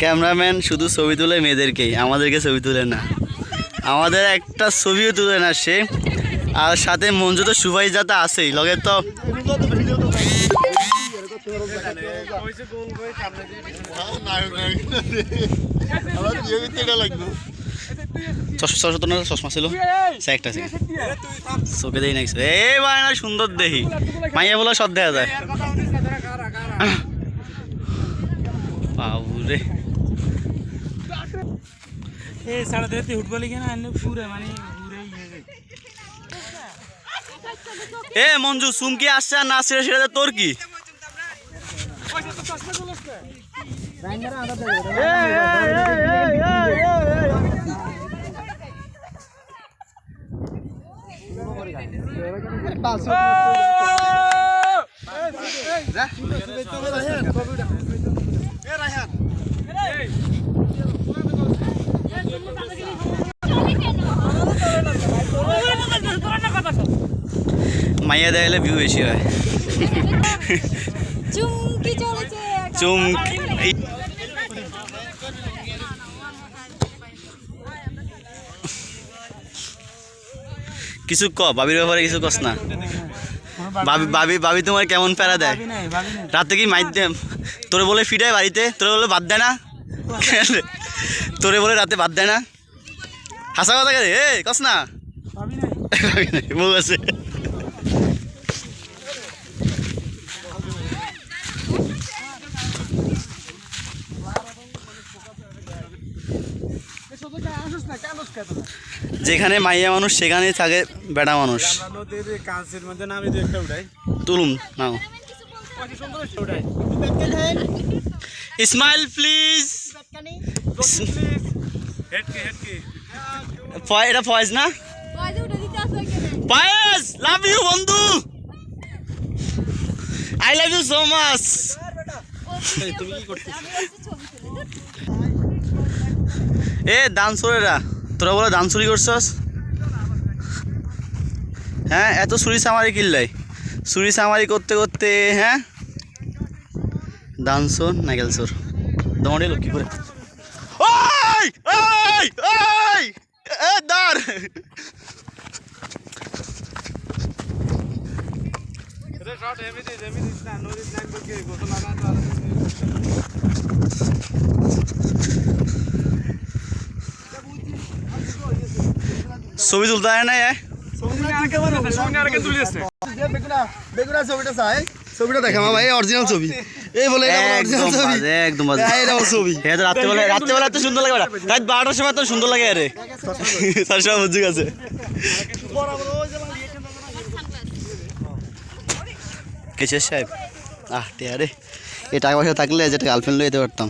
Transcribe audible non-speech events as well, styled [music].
Cameraman শুধু ছবি তুলে মেয়েদেরকেই, আমাদেরকে ছবি তুলে না। আমাদের একটা ছবিও তুলে না সে। আর সাথে মঞ্জু তো সুভাই যাতে আছেই, লগে তো চশমা ছিল? একটা চোখে দেই নাকি এই বায়না সুন্দর দেখি মাইয়া বলে সব দেখা যায়। বাবুরে এ সাড়ে দেড়তে ফুটবল কেন আনলে পুরে মানে পুরে ইয়ে এ মঞ্জু সুমকি আসছে আর না আসছে সেটা তোর কি মাইয়া দেখালে ভিউ বেশি হয়। চুমকি চলেছে। চুমকি। কিছু ক বাবির ব্যাপারে কিছু কস না। বাবি বাবি বাবি তোমার কেমন প্যারা দেয়? ভাবি নাই ভাবি নাই। রাতে কি মাইর তোরে বলে ফিটায় বাড়িতে? তোরে বলে বাদ দেয় না? তোরে বলে রাতে বাদ দেয় না? হাসা কথা কে এ কস না। বউ আছে যেখানে মাইয়া মানুষ সেখানেই থাকে বেটা মানুষ। নদীর কাঁচের মধ্যে নামি দু একটা উঠাই তুলুম নাও ইসমাইল প্লিজ। [laughs] এটা ফয়েজ না? ফয়েজ লাভ ইউ বন্ধু। I love you so much তুমি কি তুলে এ দান চোরেরা তোরা বলে দান চুরি করছস? হ্যাঁ এত চুরি চামারি কিনলাই চুরি চামারি করতে করতে হ্যাঁ? দান চোর নাইকেল চোর দমড়ে লক্ষ্মী করে? ওই ওই ওই এ দার এটা শর্ট এমনি এমনি না নদীর নামবে কি গোসল লাগা তো ছবি তুলতে হয় না সঙ্গে আর কে তুলেছে। বেগুনা ছবিটা চাই। ছবিটা দেখা মা ভাই অরিজিনাল ছবি। এই বলে একদম বাজে একদম বাজে। হ্যাঁ, ছবি। এটা তো রাত্রেবেলা রাত্রেবেলা এত সুন্দর লাগে রাত বারোটার সময় তো সুন্দর লাগে আরে তার সময় বুঝে গেছে কেশের সাহেব? আহ তে আরে এ টাকা পয়সা থাকলে যেটা গার্লফ্রেন্ড লয়ে যেতে পারতাম।